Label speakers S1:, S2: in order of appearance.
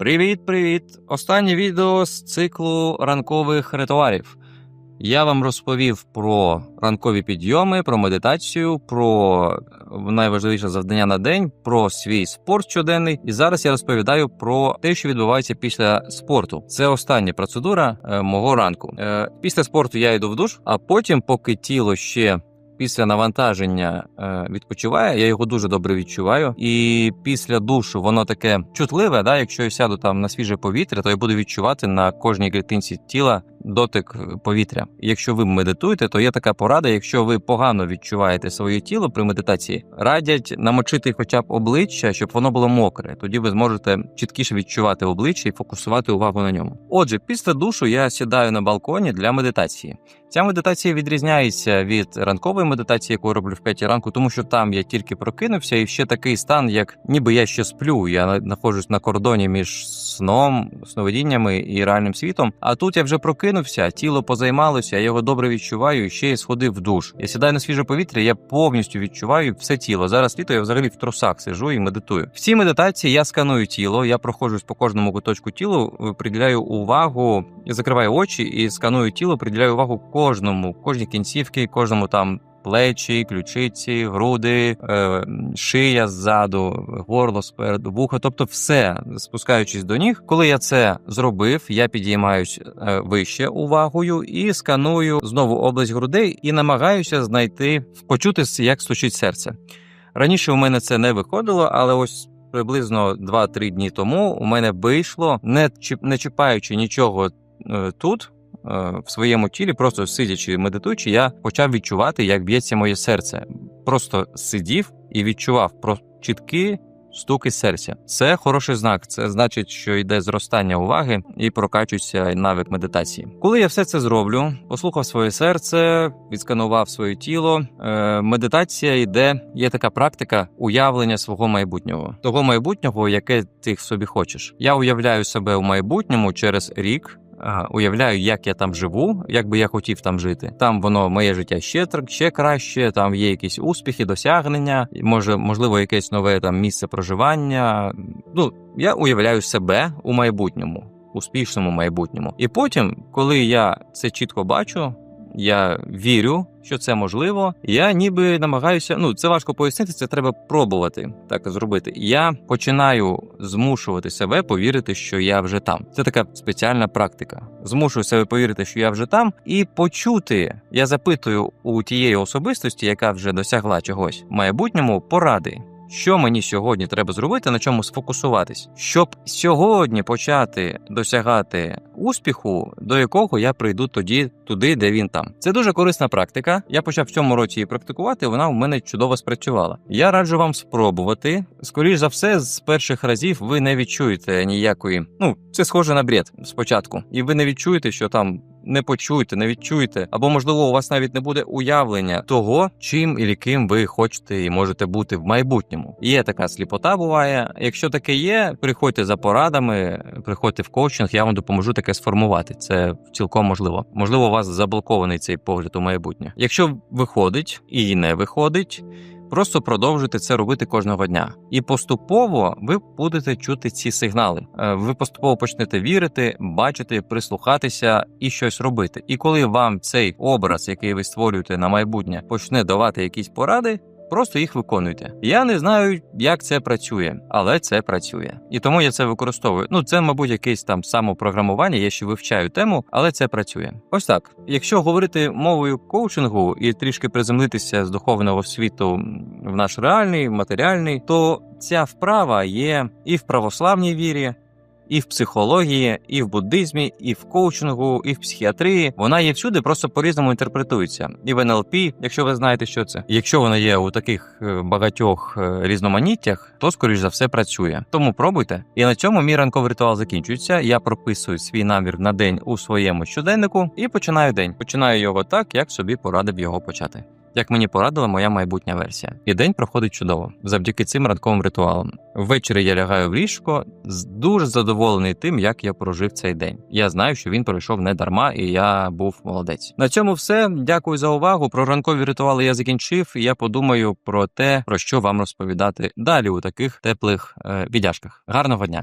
S1: Привіт-привіт! Останнє відео з циклу ранкових ритуалів. Я вам розповів про ранкові підйоми, про медитацію, про найважливіше завдання на день, про свій спорт щоденний. І зараз я розповідаю про те, що відбувається після спорту. Це остання процедура е, мого ранку. Е, після спорту я йду в душ, а потім, поки тіло ще після навантаження е, відпочиває, я його дуже добре відчуваю. І після душу воно таке чутливе. Да? Якщо я сяду там на свіже повітря, то я буду відчувати на кожній клітинці тіла дотик повітря. Якщо ви медитуєте, то є така порада. Якщо ви погано відчуваєте своє тіло при медитації, радять намочити хоча б обличчя, щоб воно було мокре. Тоді ви зможете чіткіше відчувати обличчя і фокусувати увагу на ньому. Отже, після душу я сідаю на балконі для медитації. Ця медитація відрізняється від ранкової медитації, яку я роблю в 5 ранку, тому що там я тільки прокинувся, і ще такий стан, як ніби я ще сплю. Я знаходжусь на кордоні між сном, сновидіннями і реальним світом. А тут я вже прокинувся, тіло позаймалося, я його добре відчуваю. Ще й сходив в душ. Я сідаю на свіже повітря, я повністю відчуваю все тіло. Зараз літо я взагалі в трусах сижу і медитую. В цій медитації я сканую тіло, я проходжусь по кожному куточку тілу, приділяю увагу, я закриваю очі і сканую тіло, приділяю увагу кожному, кожній кінцівки, кожному там. Плечі, ключиці, груди, е, шия ззаду, горло спереду, вухо, тобто все спускаючись до ніг. Коли я це зробив, я підіймаюсь е, вище увагою і сканую знову область грудей і намагаюся знайти, почути, як стучить серце. Раніше у мене це не виходило, але ось приблизно 2-3 дні тому у мене вийшло, не чіп- чіпаючи нічого е, тут. Е, В своєму тілі, просто сидячи, медитуючи, я почав відчувати, як б'ється моє серце. Просто сидів і відчував про чіткі стуки серця. Це хороший знак. Це значить, що йде зростання уваги і прокачується навик медитації. Коли я все це зроблю, послухав своє серце, відсканував своє тіло. Е, медитація йде. Є така практика уявлення свого майбутнього, того майбутнього, яке ти собі хочеш. Я уявляю себе у майбутньому через рік. Уявляю, як я там живу, як би я хотів там жити. Там воно моє життя ще ще краще. Там є якісь успіхи, досягнення, може, можливо, якесь нове там місце проживання. Ну я уявляю себе у майбутньому, успішному майбутньому. І потім, коли я це чітко бачу. Я вірю, що це можливо. Я ніби намагаюся. Ну це важко пояснити. Це треба пробувати так зробити. Я починаю змушувати себе повірити, що я вже там. Це така спеціальна практика. Змушую себе повірити, що я вже там, і почути. Я запитую у тієї особистості, яка вже досягла чогось в майбутньому, поради. Що мені сьогодні треба зробити, на чому сфокусуватись, щоб сьогодні почати досягати успіху, до якого я прийду тоді туди, де він там. Це дуже корисна практика. Я почав в цьому році її практикувати. Вона в мене чудово спрацювала. Я раджу вам спробувати. Скоріш за все, з перших разів ви не відчуєте ніякої. Ну, це схоже на бред спочатку, і ви не відчуєте, що там не почуєте, не відчуєте, або можливо у вас навіть не буде уявлення того, чим і ким ви хочете і можете бути в майбутньому. Є така сліпота, буває. Якщо таке є, приходьте за порадами, приходьте в коучинг, я вам допоможу таке сформувати. Це цілком можливо. Можливо, у вас заблокований цей погляд у майбутнє. Якщо виходить і не виходить. Просто продовжуйте це робити кожного дня, і поступово ви будете чути ці сигнали. Е, Ви поступово почнете вірити, бачити, прислухатися і щось робити. І коли вам цей образ, який ви створюєте на майбутнє, почне давати якісь поради. Просто їх виконуйте. Я не знаю, як це працює, але це працює, і тому я це використовую. Ну це, мабуть, якесь там самопрограмування. Я ще вивчаю тему, але це працює. Ось так. Якщо говорити мовою коучингу і трішки приземлитися з духовного світу в наш реальний матеріальний, то ця вправа є і в православній вірі. І в психології, і в буддизмі, і в коучингу, і в психіатрії вона є всюди, просто по-різному інтерпретується. І в НЛП, якщо ви знаєте, що це. Якщо вона є у таких е, багатьох е, різноманіттях, то скоріш за все працює. Тому пробуйте. І на цьому мій ранковий ритуал закінчується. Я прописую свій намір на день у своєму щоденнику і починаю день. Починаю його так, як собі порадив його почати. Як мені порадила моя майбутня версія, і день проходить чудово завдяки цим ранковим ритуалам. Ввечері я лягаю в ліжко, дуже задоволений тим, як я прожив цей день. Я знаю, що він пройшов не дарма, і я був молодець. На цьому все. Дякую за увагу. Про ранкові ритуали я закінчив. і Я подумаю про те, про що вам розповідати далі у таких теплих е, віддяжках. Гарного дня!